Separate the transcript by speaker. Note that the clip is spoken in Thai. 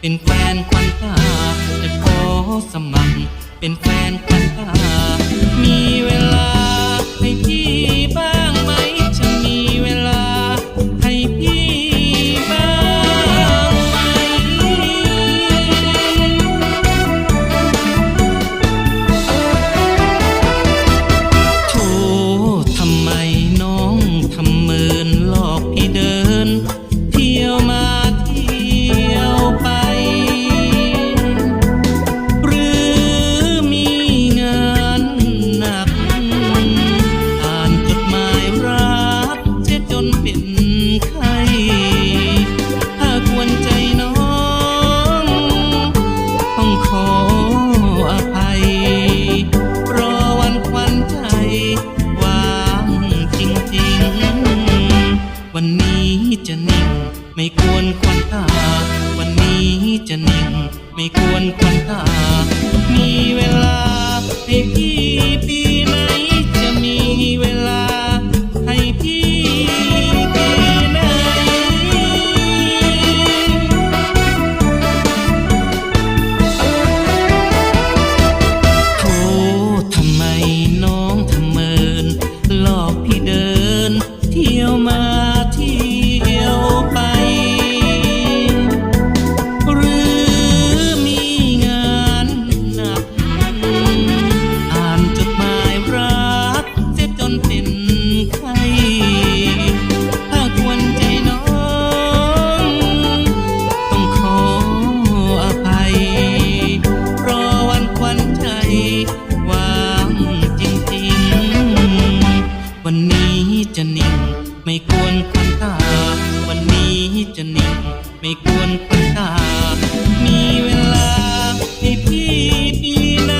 Speaker 1: เป็นแฟนควันตาจะขอสมัคร เป็นแฟนควันตามี นี้จะนิ่ง ไม่ควรควันตา วันนี้จะนิ่ง ไม่ควรควันตา วันนี้จะนิ่ง ไม่ควรคุ้นตา วันนี้จะนิ่ง ไม่ควรคุ้นตา มีเวลาให้พี่ปีนา